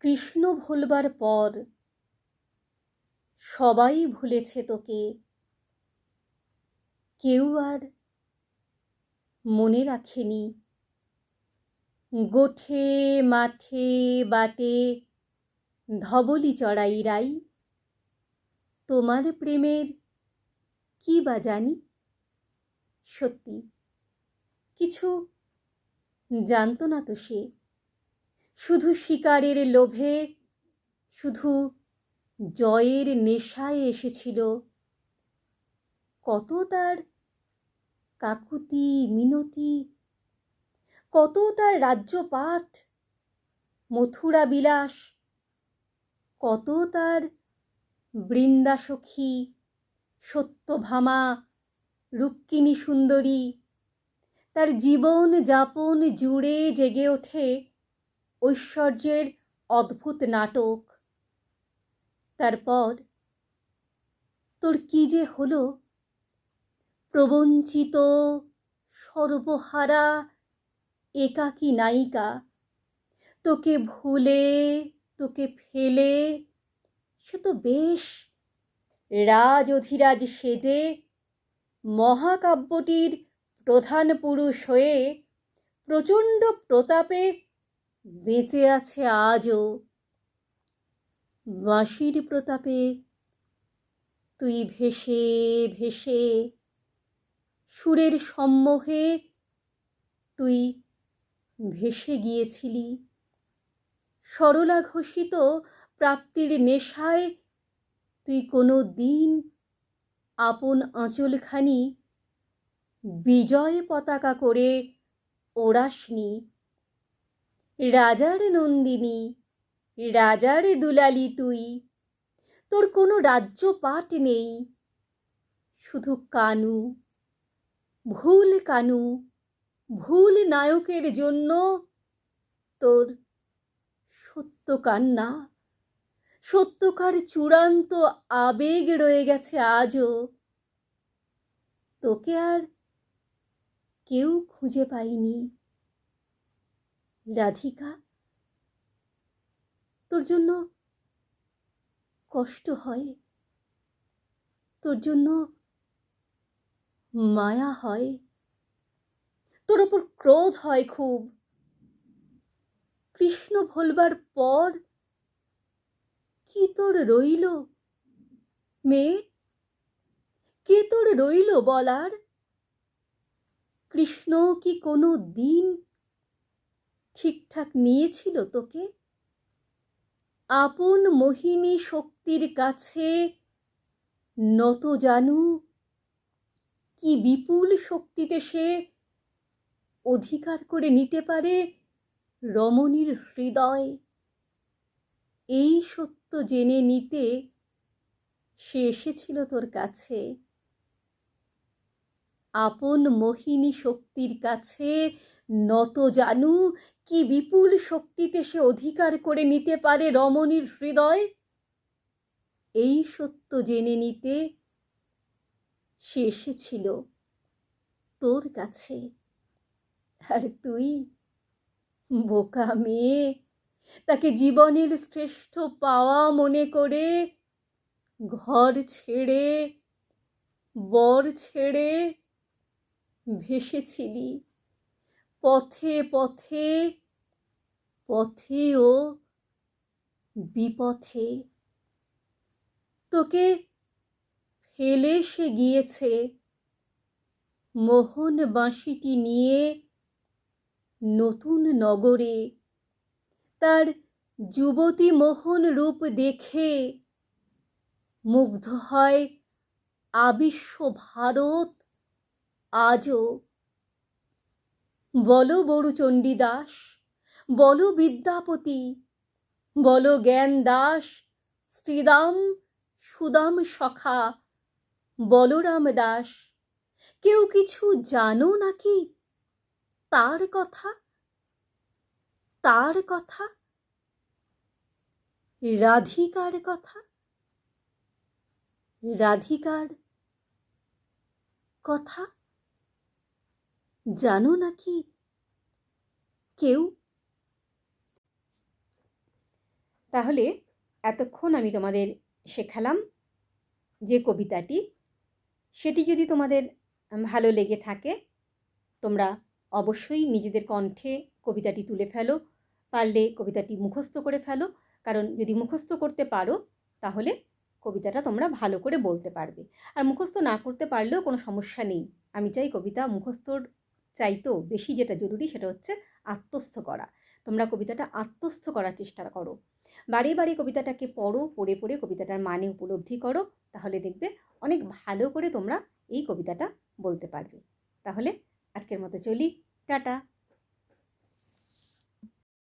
কৃষ্ণ ভুলবার পর সবাই ভুলেছে তোকে। কেউ আর মনে রাখেনি। গোঠে, মাঠে, বাটে, ধবলি চড়াই রাই। তোমার প্রেমের কি বা জানি? সত্যি, কিছু জানতো না তো সে। শুধু শিকারের লোভে, শুধু জয়ের নেশায় এসেছিল। কত তার কাকুতি, মিনতি, কত তার রাজ্যপাঠ, মথুরা বিলাস, কত তার বৃন্দাসখী, সত্যভামা, রুক্মিণী সুন্দরী। তার জীবন যাপন জুড়ে জেগে ওঠে ঐশ্বর্যের অদ্ভুত নাটক। তারপর, তোর কি যে হলো? প্রবঞ্চিত সর্বহারা একাকী নায়িকা। তোকে ভুলে, তোকে ফেলে, সে তো বেশ রাজ অধিরাজ সেজে মহাকাব্যটির প্রধান পুরুষ হয়ে প্রচণ্ড প্রতাপে বেঁচে আছে আজও। বাঁশির প্রতাপে তুই ভেসে ভেসে সুরের সম্মোহে তুই ভেসে গিয়েছিলি। সরলা ঘোষিত প্রাপ্তির নেশায় তুই কোনো দিন আপন আঁচলখানি বিজয় পতাকা করে ওড়াসনি। রাজার নন্দিনী, রাজার দুলালি তুই। তোর কোনো রাজ্যপাট নেই। শুধু কানু, ভুল কানু, ভুল নায়কের জন্য তোর সত্য কান্না। সত্যকার চূড়ান্ত আবেগ রয়ে গেছে আজও। তোকে আর কেউ খুঁজে পাইনি রাধিকা, তোর জন্য কষ্ট হয়, তোর জন্য মায়া হয়, তোর ওপর ক্রোধ হয় খুব। কৃষ্ণ ভোলবার পর কি তোর রইল মেয়ে? কে তোর রইল বলার? কৃষ্ণ কি কোনো দিন ঠিকঠাক নিয়েছিল তোকে? আপন মোহিনী শক্তির কাছে নত জানু। কি বিপুল শক্তিতে সে অধিকার করে নিতে পারে রমণীর হৃদয়? এই সত্য জেনে নিতে সে এসেছিল তোর কাছে। আপন মোহিনী শক্তির কাছে নত জানু, কি বিপুল শক্তিতে সে অধিকার করে নিতে পারে রমণীর হৃদয়? এই সত্য জেনে নিতে সে এসেছিল তোর কাছে। আর তুই বোকা মেয়ে, তাকে জীবনের শ্রেষ্ঠ পাওয়া মনে করে ঘর ছেড়ে, বর ছেড়ে ভেসেছিলি। পথে পথে পথে ও বিপথে। তোকে ফেলে সে গিয়েছে। মোহন বাঁশিটি নিয়ে নতুন নগরে। তার যুবতী মোহন রূপ দেখে মুগ্ধ হয় আবিশ্ব ভারত। আজও। বলো বড়ু চণ্ডীদাস বলো বিদ্যাপতি, বলো জ্ঞান দাস শ্রীদাম সুদাম সখা বলরাম দাস কেউ কিছু জানো নাকি? তার কথা তার কথা, রাধিকার কথা রাধিকার কথা? জানো নাকি? কেউ? তাহলে এতক্ষণ আমি তোমাদের শেখালাম যে কবিতাটি, সেটি যদি তোমাদের ভালো লেগে থাকে, তোমরা অবশ্যই নিজেদের কণ্ঠে কবিতাটি তুলে ফেলো, পারলে কবিতাটি মুখস্থ করে ফেলো, কারণ যদি মুখস্থ করতে পারো, তাহলে কবিতাটা তোমরা ভালো করে বলতে পারবে। আর মুখস্থ না করতে পারলেও কোনো সমস্যা নেই। আমি চাই কবিতা মুখস্থর চাইতেও বেশি যেটা জরুরি সেটা হচ্ছে আত্মস্থ করা। তোমরা কবিতাটা আত্মস্থ করার চেষ্টা করো। বারে বারে কবিতাটাকে পড়ো, পড়ে পড়ে কবিতাটার মানে উপলব্ধি করো, তাহলে দেখবে অনেক ভালো করে তোমরা এই কবিতাটা বলতে পারবে। তাহলে আজকের মতো চলি, টাটা।